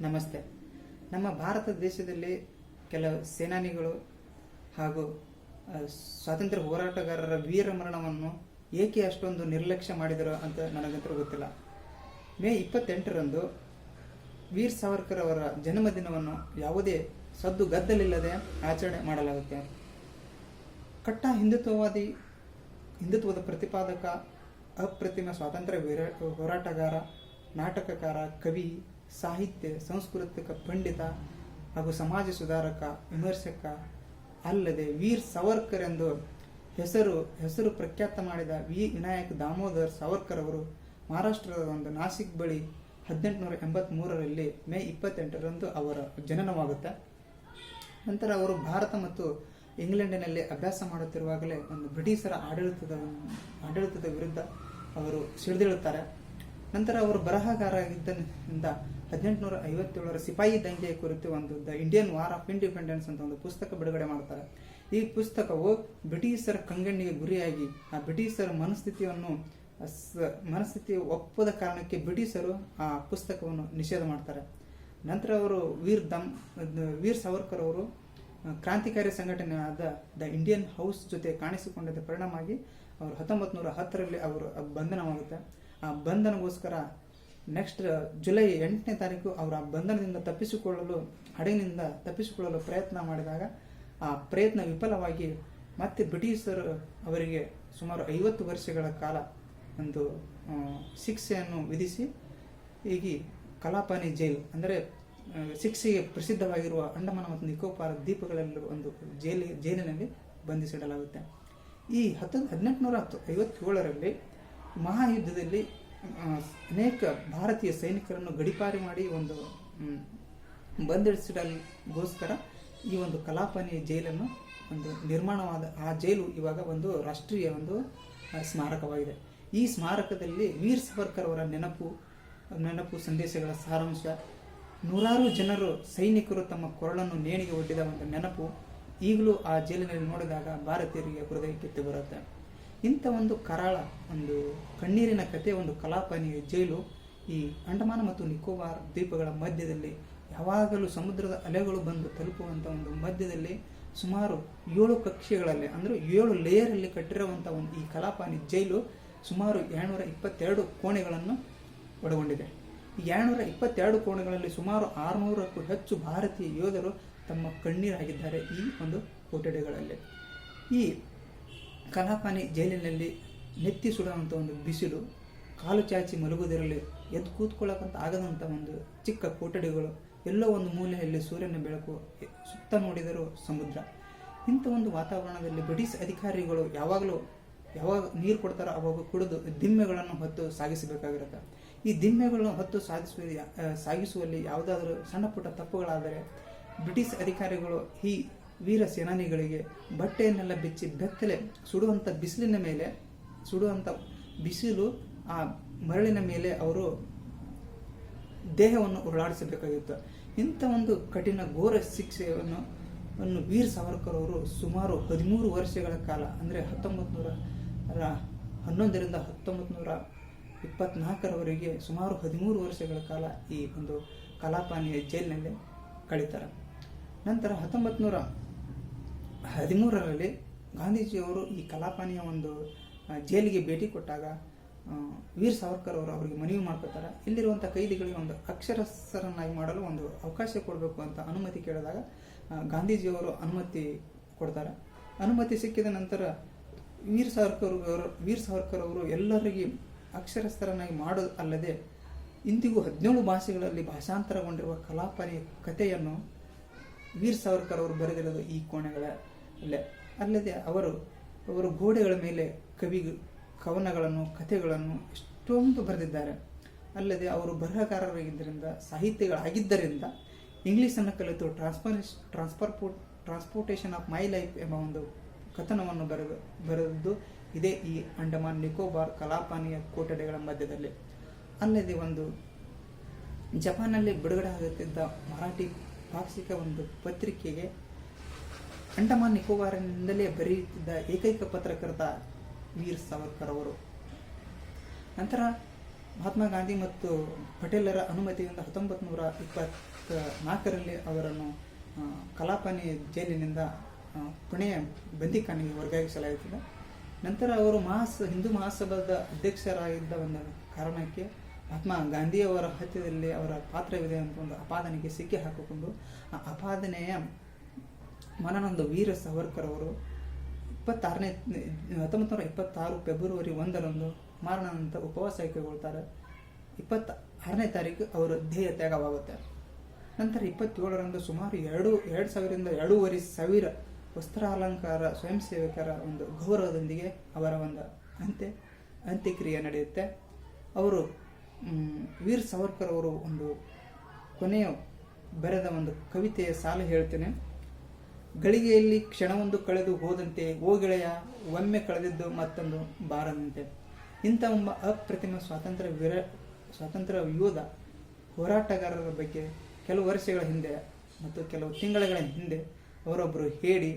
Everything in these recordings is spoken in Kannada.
ನಮಸ್ತೆ. ನಮ್ಮ ಭಾರತ ದೇಶದಲ್ಲಿ ಕೆಲವು ಸೇನಾನಿಗಳು ಹಾಗೂ ಸ್ವಾತಂತ್ರ್ಯ ಹೋರಾಟಗಾರರ ವೀರ ಮರಣವನ್ನು ಏಕೆ ಅಷ್ಟೊಂದು ನಿರ್ಲಕ್ಷ್ಯ ಮಾಡಿದರು ಅಂತ ನನಗಂತೂ ಗೊತ್ತಿಲ್ಲ. ಮೇ ಇಪ್ಪತ್ತೆಂಟರಂದು ವೀರ್ ಸಾವರ್ಕರ್ ಅವರ ಜನ್ಮದಿನವನ್ನು ಯಾವುದೇ ಸದ್ದು ಗದ್ದಲಿಲ್ಲದೆ ಆಚರಣೆ ಮಾಡಲಾಗುತ್ತೆ. ಕಟ್ಟ ಹಿಂದುತ್ವವಾದಿ, ಹಿಂದುತ್ವದ ಪ್ರತಿಪಾದಕ, ಅಪ್ರತಿಮ ಸ್ವಾತಂತ್ರ್ಯ ವೀರ, ಹೋರಾಟಗಾರ, ನಾಟಕಕಾರ, ಕವಿ ಸಾಹಿತ್ಯ, ಸಂಸ್ಕೃತಿಕ, ಪಂಡಿತ ಹಾಗೂ ಸಮಾಜ ಸುಧಾರಕ, ವಿಮರ್ಶಕ ಅಲ್ಲದೆ ವೀರ್ ಸಾವರ್ಕರ್ ಎಂದು ಹೆಸರು ಹೆಸರು ಪ್ರಖ್ಯಾತ ಮಾಡಿದ ವಿ. ವಿನಾಯಕ್ ದಾಮೋದರ್ ಸಾವರ್ಕರ್ ಅವರು ಮಹಾರಾಷ್ಟ್ರದ ಒಂದು ನಾಸಿಕ್ ಬಳಿ ಹದಿನೆಂಟುನೂರ ಎಂಬತ್ಮೂರರಲ್ಲಿ ಮೇ ಇಪ್ಪತ್ತೆಂಟರಂದು ಅವರ ಜನನವಾಗುತ್ತೆ. ನಂತರ ಅವರು ಭಾರತ ಮತ್ತು ಇಂಗ್ಲೆಂಡಿನಲ್ಲಿ ಅಭ್ಯಾಸ ಮಾಡುತ್ತಿರುವಾಗಲೇ ಒಂದು ಬ್ರಿಟಿಷರ ಆಡಳಿತದ ಆಡಳಿತದ ವಿರುದ್ಧ ಅವರು ಸಿಡಿದೇಳುತ್ತಾರೆ ನಂತರ ಅವರು ಬರಹಗಾರರಾಗಿದ್ದರಿಂದ ಹದಿನೆಂಟುನೂರ ಐವತ್ತೇಳರ ಸಿಪಾಯಿ ದಂಗೆಯ ಕುರಿತು ಒಂದು the Indian war of independence ಅಂತ ಒಂದು ಪುಸ್ತಕ ಬಿಡುಗಡೆ ಮಾಡ್ತಾರೆ. ಈ ಪುಸ್ತಕವು ಬ್ರಿಟಿಷರ ಕಂಗಣ್ಣಿಗೆ ಗುರಿಯಾಗಿ, ಆ ಬ್ರಿಟಿಷರ ಮನಸ್ಥಿತಿಯನ್ನು ಮನಸ್ಥಿತಿ ಒಪ್ಪದ ಕಾರಣಕ್ಕೆ ಬ್ರಿಟಿಷರು ಆ ಪುಸ್ತಕವನ್ನು ನಿಷೇಧ ಮಾಡ್ತಾರೆ. ನಂತರ ಅವರು ವೀರ್ ದಮ್, ವೀರ್ ಸಾವರ್ಕರ್ ಅವರು ಕ್ರಾಂತಿಕಾರಿ ಸಂಘಟನೆಯಾದ ದ ಇಂಡಿಯನ್ ಹೌಸ್ ಜೊತೆ ಕಾಣಿಸಿಕೊಂಡಿದ್ದ ಪರಿಣಾಮವಾಗಿ ಅವರು ಹತ್ತೊಂಬತ್ತು ನೂರ ಹತ್ತರಲ್ಲಿ ಅವರು ಬಂಧನವಾಗುತ್ತೆ. ಆ ಬಂಧನಗೋಸ್ಕರ ನೆಕ್ಸ್ಟ್ ಜುಲೈ ಎಂಟನೇ ತಾರೀಕು ಅವರ ಬಂಧನದಿಂದ ತಪ್ಪಿಸಿಕೊಳ್ಳಲು, ಹಡಗಿನಿಂದ ತಪ್ಪಿಸಿಕೊಳ್ಳಲು ಪ್ರಯತ್ನ ಮಾಡಿದಾಗ ಆ ಪ್ರಯತ್ನ ವಿಫಲವಾಗಿ ಮತ್ತೆ ಬ್ರಿಟಿಷರು ಅವರಿಗೆ ಸುಮಾರು ಐವತ್ತು ವರ್ಷಗಳ ಕಾಲ ಒಂದು ಶಿಕ್ಷೆಯನ್ನು ವಿಧಿಸಿ ಈಗ ಕಲಾಪಾನಿ ಜೈಲ್, ಅಂದರೆ ಶಿಕ್ಷೆಗೆ ಪ್ರಸಿದ್ಧವಾಗಿರುವ ಅಂಡಮಾನ ಮತ್ತು ನಿಕೋಬಾರ್ ದ್ವೀಪಗಳಲ್ಲಿರುವ ಒಂದು ಜೈಲಿ ಜೈಲಿನಲ್ಲಿ ಬಂಧಿಸಿಡಲಾಗುತ್ತೆ. ಈ ಹತ್ತು, ಹದಿನೆಂಟುನೂರ ಹತ್ತು ಐವತ್ತೇಳರಲ್ಲಿ ಮಹಾಯುದ್ಧದಲ್ಲಿ ಅನೇಕ ಭಾರತೀಯ ಸೈನಿಕರನ್ನು ಗಡಿಪಾರಿ ಮಾಡಿ ಒಂದು ಬಂದಿಡಿಸಿಡಲ್ಗೋಸ್ಕರ ಈ ಒಂದು ಕಲಾಪನಿ ಜೈಲನ್ನು ಒಂದು ನಿರ್ಮಾಣವಾದ, ಆ ಜೈಲು ಇವಾಗ ಒಂದು ರಾಷ್ಟ್ರೀಯ ಒಂದು ಸ್ಮಾರಕವಾಗಿದೆ. ಈ ಸ್ಮಾರಕದಲ್ಲಿ ವೀರ್ ಸಾವರ್ಕರ್ ಅವರ ನೆನಪು ನೆನಪು ಸಂದೇಶಗಳ ಸಾರಾಂಶ, ನೂರಾರು ಜನರು ಸೈನಿಕರು ತಮ್ಮ ಕೊರಳನ್ನು ನೇಣಿಗೆ ಒಡ್ಡಿದ ಒಂದು ನೆನಪು ಈಗಲೂ ಆ ಜೈಲಿನಲ್ಲಿ ನೋಡಿದಾಗ ಭಾರತೀಯರಿಗೆ ಹೃದಯಕ್ಕೆ ಬರುತ್ತೆ. ಇಂಥ ಒಂದು ಕರಾಳ, ಒಂದು ಕಣ್ಣೀರಿನ ಕಥೆ ಒಂದು ಕಲಾಪಾನಿ ಜೈಲು ಈ ಅಂಡಮಾನ ಮತ್ತು ನಿಕೋಬಾರ್ ದ್ವೀಪಗಳ ಮಧ್ಯದಲ್ಲಿ ಯಾವಾಗಲೂ ಸಮುದ್ರದ ಅಲೆಗಳು ಬಂದು ತಲುಪುವಂಥ ಒಂದು ಮಧ್ಯದಲ್ಲಿ ಸುಮಾರು ಏಳು ಕಕ್ಷೆಗಳಲ್ಲಿ, ಅಂದರೆ ಏಳು ಲೇಯರಲ್ಲಿ ಕಟ್ಟಿರುವಂಥ ಒಂದು ಈ ಕಲಾಪಾನಿ ಜೈಲು ಸುಮಾರು ಏಳ್ನೂರ ಇಪ್ಪತ್ತೆರಡು ಕೋಣೆಗಳನ್ನು ಒಳಗೊಂಡಿದೆ. ಈ ಏಳ್ನೂರ ಇಪ್ಪತ್ತೆರಡು ಕೋಣೆಗಳಲ್ಲಿ ಸುಮಾರು ಆರುನೂರಕ್ಕೂ ಹೆಚ್ಚು ಭಾರತೀಯ ಯೋಧರು ತಮ್ಮ ಕಣ್ಣೀರಾಗಿದ್ದಾರೆ ಈ ಒಂದು ಕೊಠಡಿಗಳಲ್ಲಿ. ಈ ಕಲಾಪಾನಿ ಜೈಲಿನಲ್ಲಿ ನೆತ್ತಿ ಸುಡುವಂಥ ಒಂದು ಬಿಸಿಲು ಕಾಲು ಚಾಚಿ ಮಲಗುವುದರಲ್ಲಿ ಎದ್ದು ಕೂತ್ಕೊಳ್ಳೋಕ್ಕಂತ ಆಗದಂಥ ಒಂದು ಚಿಕ್ಕ ಕೊಠಡಿಗಳು ಎಲ್ಲೋ ಒಂದು ಮೂಲೆಯಲ್ಲಿ ಸೂರ್ಯನ ಬೆಳಕು ಸುತ್ತ ನೋಡಿದರೂ ಸಮುದ್ರ. ಇಂಥ ಒಂದು ವಾತಾವರಣದಲ್ಲಿ ಬ್ರಿಟಿಷ್ ಅಧಿಕಾರಿಗಳು ಯಾವಾಗಲೂ ಯಾವಾಗ ನೀರು ಕೊಡ್ತಾರೋ ಅವಾಗ ಕುಡಿದು ದಿಮ್ಮೆಗಳನ್ನು ಹೊತ್ತು ಸಾಗಿಸಬೇಕಾಗಿರುತ್ತೆ. ಈ ದಿಮ್ಮೆಗಳನ್ನು ಹೊತ್ತು ಸಾಗಿಸುವ ಆ, ಸಾಗಿಸುವಲ್ಲಿ ಯಾವುದಾದ್ರೂ ಸಣ್ಣ ಪುಟ್ಟ ತಪ್ಪುಗಳಾದರೆ ಬ್ರಿಟಿಷ್ ಅಧಿಕಾರಿಗಳು ಈ ವೀರ ಸೇನಾನಿಗಳಿಗೆ ಬಟ್ಟೆಯನ್ನೆಲ್ಲ ಬಿಚ್ಚಿ ಬೆತ್ತಲೆ ಸುಡುವಂಥ ಬಿಸಿಲಿನ ಮೇಲೆ ಸುಡುವಂಥ ಬಿಸಿಲು ಆ ಮರಳಿನ ಮೇಲೆ ಅವರು ದೇಹವನ್ನು ಉರುಳಾಡಿಸಬೇಕಾಗಿತ್ತು. ಇಂಥ ಒಂದು ಕಠಿಣ ಘೋರ ಶಿಕ್ಷೆಯನ್ನು ಅನ್ನು ವೀರ್ ಸಾವರ್ಕರ್ ಅವರು ಸುಮಾರು ಹದಿಮೂರು ವರ್ಷಗಳ ಕಾಲ, ಅಂದರೆ ಹತ್ತೊಂಬತ್ತು ನೂರ ಹನ್ನೊಂದರಿಂದ ಹತ್ತೊಂಬತ್ತು ನೂರ ಇಪ್ಪತ್ನಾಲ್ಕರವರೆಗೆ ಸುಮಾರು ಹದಿಮೂರು ವರ್ಷಗಳ ಕಾಲ ಈ ಒಂದು ಕಲಾಪಾನಿಯ ಜೈಲಿನಲ್ಲಿ ಕಳೀತಾರೆ. ನಂತರ ಹತ್ತೊಂಬತ್ತು ನೂರ ಹದಿಮೂರರಲ್ಲಿ ಗಾಂಧೀಜಿಯವರು ಈ ಕಲಾಪಾನಿಯ ಒಂದು ಜೈಲಿಗೆ ಭೇಟಿ ಕೊಟ್ಟಾಗ ವೀರ್ ಸಾವರ್ಕರ್ ಅವರು ಅವರಿಗೆ ಮನವಿ ಮಾಡ್ಕೊತಾರೆ ಇಲ್ಲಿರುವಂಥ ಕೈದಿಗಳಿಗೆ ಒಂದು ಅಕ್ಷರಸ್ಥರನ್ನಾಗಿ ಮಾಡಲು ಒಂದು ಅವಕಾಶ ಕೊಡಬೇಕು ಅಂತ ಅನುಮತಿ ಕೇಳಿದಾಗ ಗಾಂಧೀಜಿಯವರು ಅನುಮತಿ ಕೊಡ್ತಾರೆ. ಅನುಮತಿ ಸಿಕ್ಕಿದ ನಂತರ ವೀರ್ ಸಾವರ್ಕರ್ ಅವರು, ವೀರ್ ಸಾವರ್ಕರ್ ಅವರು ಎಲ್ಲರಿಗೆ ಅಕ್ಷರಸ್ಥರನ್ನಾಗಿ ಮಾಡೋದು ಅಲ್ಲದೆ ಇಂದಿಗೂ ಹದಿನೇಳು ಭಾಷೆಗಳಲ್ಲಿ ಭಾಷಾಂತರಗೊಂಡಿರುವ ಕಲಾಪನೆಯ ಕಥೆಯನ್ನು ವೀರ್ ಸಾವರ್ಕರ್ ಅವರು ಬರೆದಿರೋದು ಈ ಕೋಣೆಗಳಲ್ಲೇ ಅಲ್ಲದೆ ಅವರು ಅವರು ಗೋಡೆಗಳ ಮೇಲೆ ಕವಿ ಕವನಗಳನ್ನು, ಕಥೆಗಳನ್ನು ಎಷ್ಟೊಂದು ಬರೆದಿದ್ದಾರೆ. ಅಲ್ಲದೆ ಅವರು ಬರಹಗಾರರಾಗಿದ್ದರಿಂದ, ಸಾಹಿತ್ಯಗಳಾಗಿದ್ದರಿಂದ ಇಂಗ್ಲೀಷನ್ನು ಕಲಿತು ಟ್ರಾನ್ಸ್ಫರ್ ಟ್ರಾನ್ಸ್ಫರ್ಪೋರ್ಟ್ ಟ್ರಾನ್ಸ್ಪೋರ್ಟೇಷನ್ ಆಫ್ ಮೈ ಲೈಫ್ ಎಂಬ ಒಂದು ಕಥನವನ್ನು ಬರೆದು, ಬರೆದಿದ್ದು ಇದೇ ಈ ಅಂಡಮಾನ್ ನಿಕೋಬಾರ್ ಕಲಾಪಾನಿಯ ಕೊಠಡಿಗಳ ಮಧ್ಯದಲ್ಲಿ. ಅಲ್ಲದೆ ಒಂದು ಜಪಾನ್ನಲ್ಲಿ ಬಿಡುಗಡೆ ಆಗುತ್ತಿದ್ದ ಮರಾಠಿ ಪಾಕ್ಷಿಕ ಒಂದು ಪತ್ರಿಕೆಗೆ ಅಂಡಮಾನ್ ನಿಕೋಬಾರಿನಿಂದಲೇ ಬರೆಯುತ್ತಿದ್ದ ಏಕೈಕ ಪತ್ರಕರ್ತ ವೀರ್ ಸಾವರ್ಕರ್ ಅವರು. ನಂತರ ಮಹಾತ್ಮ ಗಾಂಧಿ ಮತ್ತು ಪಟೇಲರ ಅನುಮತಿಯಿಂದ ಹತ್ತೊಂಬತ್ತು ನೂರ ಇಪ್ಪತ್ತ ನಾಲ್ಕರಲ್ಲಿ ಅವರನ್ನು ಕಲಾಪನಿ ಜೈಲಿನಿಂದ ಪುಣೆ ಪುಣೆಯ ಬಂದಿಖಾನೆಗೆ ವರ್ಗಾಯಿಸಲಾಗುತ್ತದೆ. ನಂತರ ಅವರು ಮಹಾಸ, ಹಿಂದೂ ಮಹಾಸಭಾದ ಅಧ್ಯಕ್ಷರಾಗಿದ್ದ ಒಂದು ಕಾರಣಕ್ಕೆ ಮಹಾತ್ಮ ಗಾಂಧಿಯವರ ಹತ್ಯದಲ್ಲಿ ಅವರ ಪಾತ್ರವಿದೆ ಅಂತ ಒಂದು ಅಪಾದನೆಗೆ ಸಿಕ್ಕಿ ಹಾಕಿಕೊಂಡು ಆ ಅಪಾದನೆಯ ಮನನೊಂದು ವೀರ ಸಾವರ್ಕರ್ ಅವರು ಇಪ್ಪತ್ತಾರನೇ ಹತ್ತೊಂಬತ್ತು ನೂರ ಇಪ್ಪತ್ತಾರು ಫೆಬ್ರವರಿ ಒಂದರಂದು ಮಾರಣಾನಂತರ ಉಪವಾಸ ಕೈಗೊಳ್ತಾರೆ ಇಪ್ಪತ್ತ ಆರನೇ ತಾರೀಕು ಅವರು ಧ್ಯೇಯ ತ್ಯಾಗವಾಗುತ್ತೆ. ನಂತರ ಇಪ್ಪತ್ತೇಳರಂದು ಸುಮಾರು ಎರಡು ಎರಡು ಸಾವಿರದಿಂದ ಎರಡೂವರೆ ಸಾವಿರ ವಸ್ತ್ರಾಲಂಕಾರ ಸ್ವಯಂ ಸೇವಕರ ಒಂದು ಗೌರವದೊಂದಿಗೆ ಅವರ ಒಂದು ಅಂತ್ಯ, ಅಂತ್ಯಕ್ರಿಯೆ ನಡೆಯುತ್ತೆ. ಅವರು ವೀರ್ ಸಾವರ್ಕರ್ ಅವರು ಒಂದು ಕೊನೆಯ ಬರೆದ ಒಂದು ಕವಿತೆಯ ಸಾಲು ಹೇಳ್ತೇನೆ. ಗಳಿಗೆಯಲ್ಲಿ ಕ್ಷಣವೊಂದು ಕಳೆದು ಹೋದಂತೆ, ಓ ಗೆಳೆಯ, ಒಮ್ಮೆ ಕಳೆದಿದ್ದು ಮತ್ತೊಂದು ಬಾರದಂತೆ ಇಂಥ ಒಬ್ಬ ಅಪ್ರತಿಮ ಸ್ವಾತಂತ್ರ್ಯ ವಿರ, ಸ್ವಾತಂತ್ರ್ಯ ಯೋಧ ಹೋರಾಟಗಾರರ ಬಗ್ಗೆ ಕೆಲವು ವರ್ಷಗಳ ಹಿಂದೆ ಮತ್ತು ಕೆಲವು ತಿಂಗಳುಗಳ ಹಿಂದೆ ಅವರೊಬ್ಬರು ಹೇಳಿ,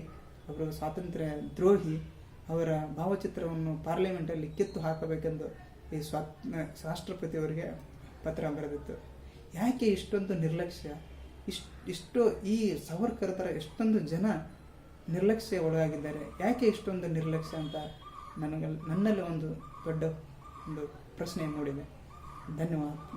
ಅವರು ಸ್ವಾತಂತ್ರ್ಯ ದ್ರೋಹಿ, ಅವರ ಭಾವಚಿತ್ರವನ್ನು ಪಾರ್ಲಿಮೆಂಟಲ್ಲಿ ಕಿತ್ತು ಹಾಕಬೇಕೆಂದು ಈ ಸ್ವಾ ರಾಷ್ಟ್ರಪತಿಯವರಿಗೆ ಪತ್ರ ಬರೆದಿತ್ತು. ಯಾಕೆ ಇಷ್ಟೊಂದು ನಿರ್ಲಕ್ಷ್ಯ? ಇಷ್ಟು ಇಷ್ಟು ಈ ಸಾವರ್ಕರ್ ಥರ ಎಷ್ಟೊಂದು ಜನ ನಿರ್ಲಕ್ಷ್ಯ ಒಳಗಾಗಿದ್ದಾರೆ. ಯಾಕೆ ಇಷ್ಟೊಂದು ನಿರ್ಲಕ್ಷ್ಯ ಅಂತ ನನಗೆ ನನ್ನಲ್ಲಿ ಒಂದು ದೊಡ್ಡ ಒಂದು ಪ್ರಶ್ನೆ ಮೂಡಿದೆ. ಧನ್ಯವಾದ. ನಮ್